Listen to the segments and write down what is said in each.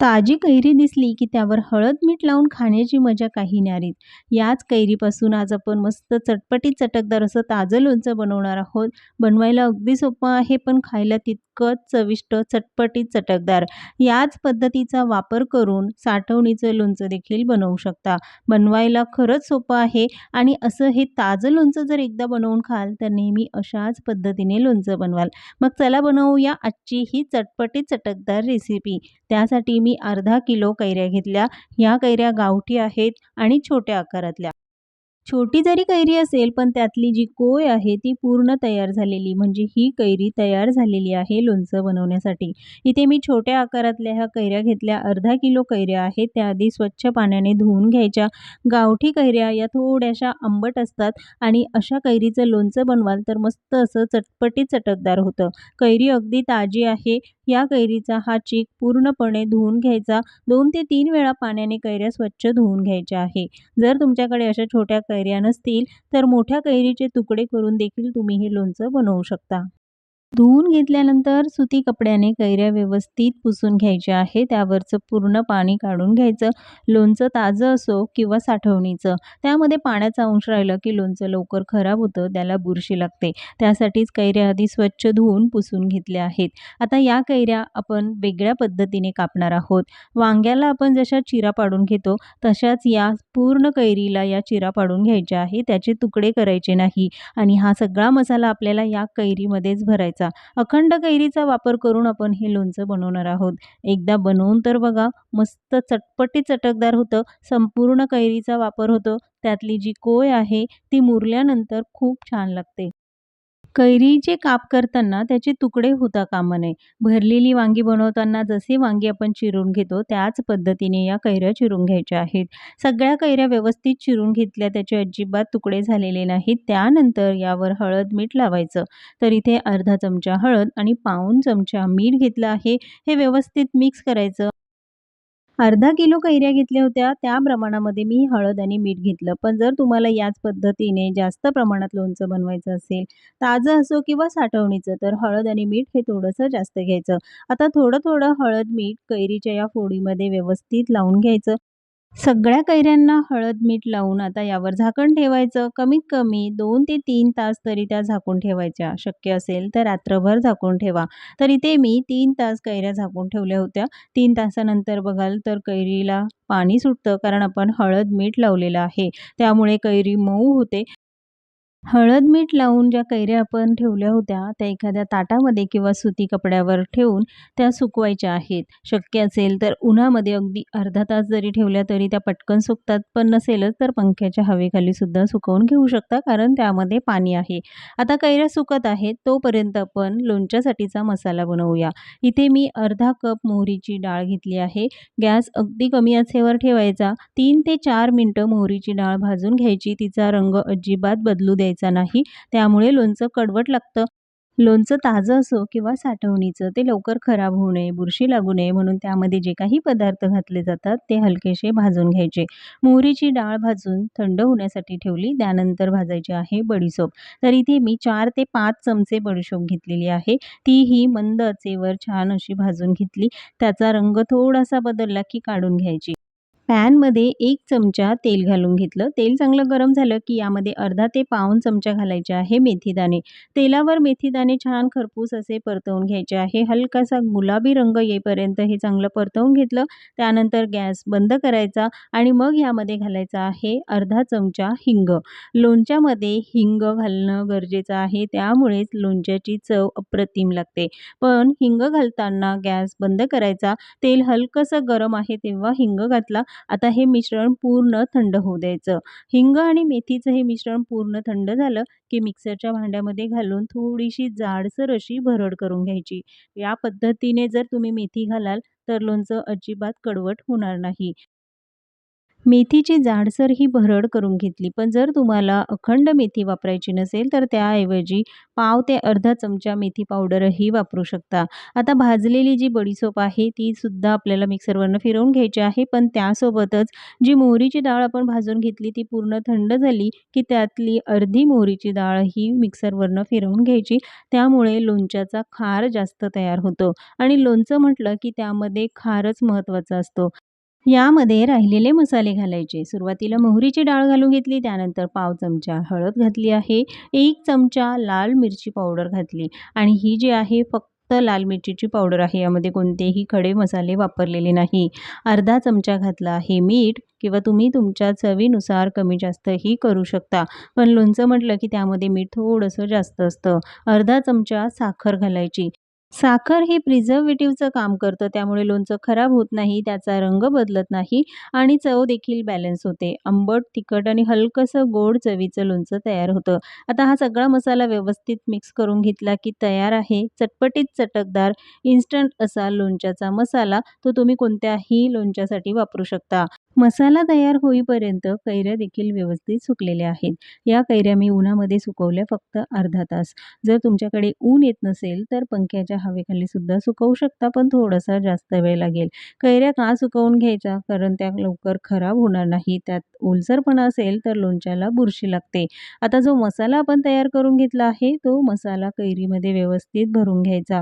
ताजी कैरी दिसली की त्यावर हळद मीठ लावून खाण्याची मजा काही न्यारीच याच कैरीपासून आज आपण मस्त चटपटीत चटकदार असं ताजं लोणचं बनवणार आहोत. बनवायला अगदी सोपं आहे पण खायला तितकंच चविष्ट चटपटीत चटकदार. याच पद्धतीचा वापर करून साठवणीचं लोणचं देखील बनवू शकता. बनवायला खरंच सोपं आहे आणि असं हे ताजं लोणचं जर एकदा बनवून खाल तर नेहमी अशाच पद्धतीने लोणचं बनवाल. मग चला बनवूया आजची ही चटपटीत चटकदार रेसिपी त्यासाठी मी अर्धा किलो कैऱ्या घेतल्या. ह्या कैऱ्या गावठी आहेत आणि छोट्या आकारातल्या. छोटी जरी कैरी असेल पण त्यातली जी कोय आहे ती पूर्ण तयार झालेली म्हणजे ही कैरी तयार झालेली आहे लोणचं बनवण्यासाठी. इथे मी छोट्या आकारातल्या ह्या कैऱ्या घेतल्या. अर्धा किलो कैऱ्या आहेत त्या आधी स्वच्छ पाण्याने धुवून घ्यायच्या. गावठी कैऱ्या या थोड्याशा आंबट असतात आणि अशा कैरीचं लोणचं बनवाल तर मस्त असं चटपटीत चटकदार होतं. कैरी अगदी ताजी आहे. या कैरीचा हा चीक पूर्णपणे धुवून घ्यायचा. दोन ते तीन वेळा पाण्याने कैऱ्या स्वच्छ धुवून घ्यायच्या आहे. जर तुमच्याकडे अशा छोट्या कैऱ्या नसतील तर मोठ्या कैरीचे तुकडे करून देखील तुम्ही हे लोणचं बनवू शकता. धुवून घेतल्यानंतर सुती कपड्याने कैऱ्या व्यवस्थित पुसून घ्यायच्या आहे त्यावरचं पूर्ण पाणी काढून घ्यायचं. लोणचं ताजं असो किंवा साठवणीचं. त्यामध्ये पाण्याचा अंश राहिलं की लोणचं लवकर खराब होतं त्याला बुरशी लागते. त्यासाठीच कैऱ्या आधी स्वच्छ धुवून पुसून घेतल्या आहेत. आता या कैऱ्या आपण वेगळ्या पद्धतीने कापणार आहोत. वांग्याला आपण जशा चिरा पाडून घेतो तशाच या पूर्ण कैरीला या चिरा पाडून घ्यायच्या आहे त्याचे तुकडे करायचे नाही. आणि हा सगळा मसाला आपल्याला या कैरीमध्येच भरायचा अखंड कैरीचा वापर करून आपण हे लोणचं बनवणार आहोत. एकदा बनवून तर बघा मस्त चटपटी चटकदार होतं. संपूर्ण कैरीचा वापर होतो. त्यातली जी कोय आहे ती मुरल्यानंतर खूप छान लागते. कैरीचे काप करताना त्याचे तुकडे होता कामा नये भरलेली वांगी बनवताना जसे वांगी आपण चिरून घेतो त्याच पद्धतीने या कैऱ्या चिरून घ्यायच्या आहेत. सगळ्या कैऱ्या व्यवस्थित चिरून घेतल्या त्याचे अजिबात तुकडे झालेले नाहीत. त्यानंतर यावर हळद मीठ लावायचं. तर इथे अर्धा चमचा हळद आणि पाऊन चमचा मीठ घेतलं आहे. हे व्यवस्थित मिक्स करायचं. अर्धा किलो कैऱ्या घेतल्या होत्या. त्या प्रमाणामध्ये मी हळद आणि मीठ घेतलं. पण जर तुम्हाला याच पद्धतीने जास्त प्रमाणात लोणचं बनवायचं असेल ताजं असो किंवा साठवणीचं तर हळद आणि मीठ हे थोडंसं जास्त घ्यायचं. आता थोडं थोडं हळद मीठ कैरीच्या या फोडीमध्ये व्यवस्थित लावून घ्यायचं. सगळ्या कैऱ्यांना हळद मीठ लावून आता यावर झाकण ठेवायचं. कमीत कमी दोन ते तीन तास तरी त्या झाकून ठेवायच्या. शक्य असेल तर रात्रभर झाकून ठेवा. तर इथे मी तीन तास कैऱ्या झाकून ठेवल्या होत्या. तीन तासानंतर बघाल तर कैरीला पाणी सुटतं कारण आपण हळद मीठ लावलेलं आहे. त्यामुळे कैरी मऊ होते. हळद मीठ लावून ज्या कैऱ्या आपण ठेवल्या होत्या त्या एखाद्या ताटामध्ये किंवा सुती कपड्यावर ठेवून त्या सुकवायच्या आहेत. शक्य असेल तर उन्हामध्ये अगदी अर्धा तास जरी ठेवल्या तरी त्या पटकन सुकतात पण नसेलच तर पंख्याच्या हवेखाली सुद्धा सुकवून घेऊ शकता कारण त्यामध्ये पाणी आहे. आता कैऱ्या सुकत आहेत तोपर्यंत आपण लोणच्यासाठीचा मसाला बनवूया. इथे मी अर्धा कप मोहरीची डाळ घेतली आहे. गॅस अगदी कमी आचेवर ठेवायचा. तीन ते चार मिनटं मोहरीची डाळ भाजून घ्यायची. तिचा रंग अजिबात बदलू द्यायचा घ्यायचा नाही. त्यामुळे लोणचं कडवट लागतं. लोणचं ताजं असो किंवा साठवणीचं ते लवकर खराब होऊ नये बुरशी लागू नये म्हणून त्यामध्ये जे काही पदार्थ घातले जातात ते हलकेसे भाजून घ्यायचे. मोहरीची डाळ भाजून थंड होण्यासाठी ठेवली त्यानंतर भाजायची आहे बडीशोप. तर इथे मी चार ते पाच चमचे बडीशोप घेतलेली आहे. तीही मंद अचेवर छान अशी भाजून घेतली. त्याचा रंग थोडासा बदलला की काढून घ्यायची. पॅनमध्ये एक चमचा तेल घालून घेतलं. तेल चांगलं गरम झालं की यामध्ये अर्धा ते पाऊन चमचा घालायचे आहे मेथीदाणे. तेलावर मेथीदाणे छान खरपूस असे परतवून घ्यायचे आहे. हलकासा गुलाबी रंग येईपर्यंत हे चांगलं परतवून घेतलं. त्यानंतर गॅस बंद करायचा आणि मग यामध्ये घालायचा आहे अर्धा चमचा हिंग. लोणच्यामध्ये हिंग घालणं गरजेचं आहे. त्यामुळेच लोणच्याची चव अप्रतिम लागते. पण हिंग घालताना गॅस बंद करायचा. तेल हलकंसं गरम आहे तेव्हा हिंग घातला. आता हे मिश्रण पूर्ण थंड होऊ द्यायचं. हिंग आणि मेथीचं हे मिश्रण पूर्ण थंड झालं की मिक्सरच्या भांड्यामध्ये घालून थोडीशी जाडसर अशी भरड करून घ्यायची. या पद्धतीने जर तुम्ही मेथी घालाल तर लोणचं अजिबात कडवट होणार नाही. मेथीची जाडसर ही भरड करून घेतली. पण जर तुम्हाला अखंड मेथी वापरायची नसेल, तर त्याऐवजी पाव ते अर्धा चमचा मेथी पावडरही वापरू शकता. आता भाजलेली जी बडीसोप आहे, ती सुद्धा आपल्याला मिक्सरवरनं फिरवून घ्यायची आहे. पण त्यासोबतच जी मोहरीची डाळ आपण भाजून घेतली, ती पूर्ण थंड झाली, की त्यातली अर्धी मोहरीची डाळ ही मिक्सरवरनं फिरवून घ्यायची. त्यामुळे लोणच्याचा खार जास्त तयार होतो आणि लोणचं म्हटलं, की त्यामध्ये खारच महत्त्वाचा असतो. यामध्ये राहिलेले मसाले घालायचे. सुरुवातीला मोहरीची डाळ घालून घेतली, त्यानंतर पाव चमचा हळद घातली आहे, एक चमचा लाल मिरची पावडर घातली आणि ही जी आहे फक्त लाल मिरचीची पावडर आहे. यामध्ये कोणतेही खडे मसाले वापरलेले नाही. अर्धा चमचा घातला आहे मीठ किंवा तुम्ही तुमच्या चवीनुसार कमी जास्तही करू शकता. पण लोणचं म्हटलं, की त्यामध्ये मीठ थोडंसं जास्त असतं. अर्धा चमचा साखर घालायची. साखर हे प्रिझर्वेटिव्हचं काम करतं. त्यामुळे लोणचं खराब होत नाही, त्याचा रंग बदलत नाही आणि चव देखील बॅलन्स होते. आंबट, तिखट आणि हलकंसं गोड चवीचं लोणचं तयार होतं. आता हा सगळा मसाला व्यवस्थित मिक्स करून घेतला, की तयार आहे चटपटीत चटकदार इन्स्टंट असा लोणच्याचा मसाला. तो तुम्ही कोणत्याही लोणच्यासाठी वापरू शकता. मसाला तयार होईपर्यंत कैऱ्या देखील व्यवस्थित सुकलेल्या आहेत. या कैऱ्या मी उन्हामध्ये सुकवल्या फक्त अर्धा तास. जर तुमच्याकडे ऊन येत नसेल, तर पंख्याच्या हवेखाली सुद्धा सुकवू शकता, पण थोडासा जास्त वेळ लागेल. कैऱ्या का सुकवून घ्यायच्या? कारण त्या लवकर खराब होणार नाही. त्यात ओलसरपणा असेल, तर लोणच्याला बुरशी लागते. आता जो मसाला आपण तयार करून घेतला आहे, तो मसाला कैरीमध्ये व्यवस्थित भरून घ्यायचा.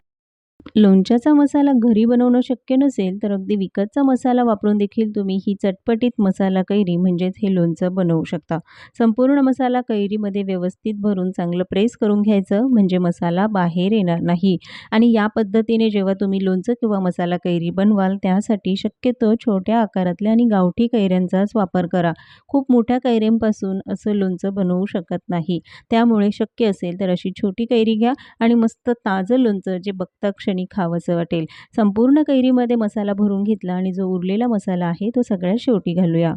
लोणच्याचा मसाला घरी बनवणं शक्य नसेल, तर अगदी विकतचा मसाला वापरून देखील तुम्ही ही चटपटीत मसाला कैरी म्हणजेच हे लोणचं बनवू शकता. संपूर्ण मसाला कैरीमध्ये व्यवस्थित भरून चांगलं प्रेस करून घ्यायचं, म्हणजे मसाला बाहेर येणार नाही आणि या पद्धतीने जेव्हा तुम्ही लोणचं किंवा मसाला कैरी बनवाल, त्यासाठी शक्यतो छोट्या आकारातल्या आणि गावठी कैऱ्यांचाच वापर करा. खूप मोठ्या कैऱ्यांपासून असं लोणचं बनवू शकत नाही. त्यामुळे शक्य असेल, तर अशी छोटी कैरी घ्या आणि मस्त ताजं लोणचं जे बघता क्षणी खावंसं वाटेल. संपूर्ण कैरीमध्ये मसाला भरून घेतला आणि जो उरलेला मसाला आहे, तो सगळ्यात शेवटी घालूया.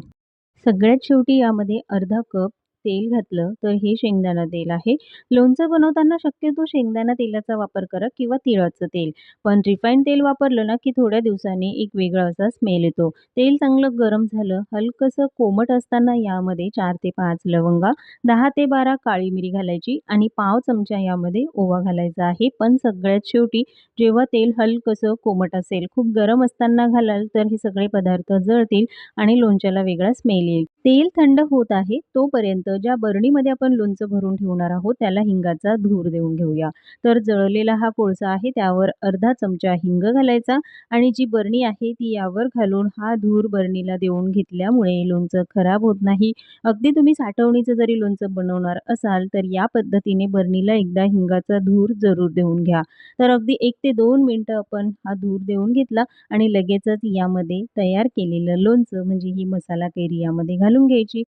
सगळ्यात शेवटी यामध्ये अर्धा कप तेल घातलं, तर हे शेंगदाणा तेल आहे. लोणचं बनवताना शक्यतो शेंगदाणा तेलाचा वापर करा किंवा तिळाचं तेल. पण रिफाईंड तेल वापरलं ना, की थोड्या दिवसांनी एक वेगळा असा स्मेल येतो. तेल चांगलं गरम झालं, हलकसं कोमट असताना यामध्ये चार ते पाच लवंगा, दहा ते 12 काळी मिरी घालायची आणि पाव चमचा यामध्ये ओवा घालायचा आहे. पण सगळ्यात शेवटी जेव्हा तेल हलकसं कोमट असेल, खूप गरम असताना घालाल, तर हे सगळे पदार्थ जळतील आणि लोणच्याला वेगळा स्मेल येईल. तेल थंड होत आहे, तोपर्यंत ज्या बरणीमध्ये आपण लोणचं भरून ठेवणार आहोत, त्याला हिंगाचा धूर देऊन घेऊया. तर जळलेला हा कोळसा आहे, त्यावर अर्धा चमचा हिंग घालायचा आणि जी बरणी आहे, ती यावर घालून हा धूर बरणीला देऊन घेतल्यामुळे लोणचं खराब होत नाही. अगदी तुम्ही साठवणीचं जरी लोणचं बनवणार असाल, तर या पद्धतीने बरणीला एकदा हिंगाचा धूर जरूर देऊन घ्या. तर अगदी एक ते दोन मिनटं आपण हा धूर देऊन घेतला आणि लगेचच यामध्ये तयार केलेलं लोणचं म्हणजे ही मसाला कैरी यामध्ये घालून घ्यायची.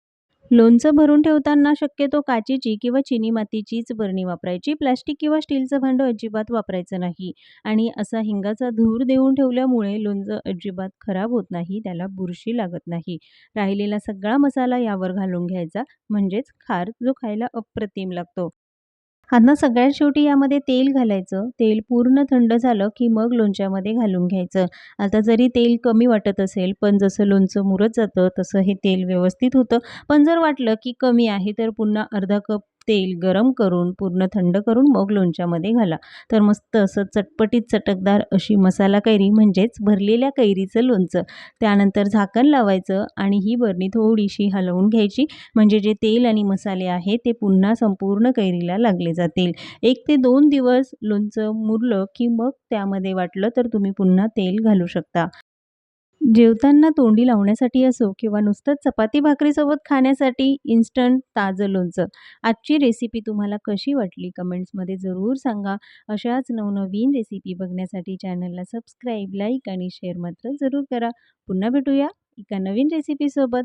लोणचं भरून ठेवताना शक्यतो काचेची किंवा चिनी मातीचीच बरणी वापरायची. प्लास्टिक किंवा स्टीलचं भांडं अजिबात वापरायचं नाही आणि असा हिंगाचा धूर देऊन ठेवल्यामुळे लोणचं अजिबात खराब होत नाही, त्याला बुरशी लागत नाही. राहिलेला सगळा मसाला यावर घालून घ्यायचा, म्हणजेच खार जो खायला अप्रतिम लागतो. आता सगळ्यात शेवटी यामध्ये तेल घालायचं. तेल पूर्ण थंड झालं, की मग लोणच्यामध्ये घालून घ्यायचं. आता जरी तेल कमी वाटत असेल, पण जसं लोणचं मुरत जातं, तसं हे तेल व्यवस्थित होतं. पण जर वाटलं, की कमी आहे, तर पुन्हा अर्धा कप तेल गरम करून, पूर्ण थंड करून मग लोणच्यामध्ये घाला. तर मस्त असं चटपटीत चटकदार अशी मसाला कैरी म्हणजेच भरलेल्या कैरीचं लोणचं. त्यानंतर झाकण लावायचं आणि ही बरणी थोडीशी हलवून घ्यायची, म्हणजे जे तेल आणि मसाले आहेत, ते पुन्हा संपूर्ण कैरीला लागले जातील. एक ते दोन दिवस लोणचं मुरलं, की मग त्यामध्ये वाटलं, तर तुम्ही पुन्हा तेल घालू शकता. जेवताना तोंडी लावण्यासाठी असो किंवा नुसतंच चपाती भाकरीसोबत खाण्यासाठी इन्स्टंट ताजं लोणचं. आजची रेसिपी तुम्हाला कशी वाटली? कमेंट्समध्ये जरूर सांगा. अशाच नवनवीन रेसिपी बघण्यासाठी चॅनलला सबस्क्राईब, लाईक आणि शेअर मात्र जरूर करा. पुन्हा भेटूया एका नवीन रेसिपीसोबत.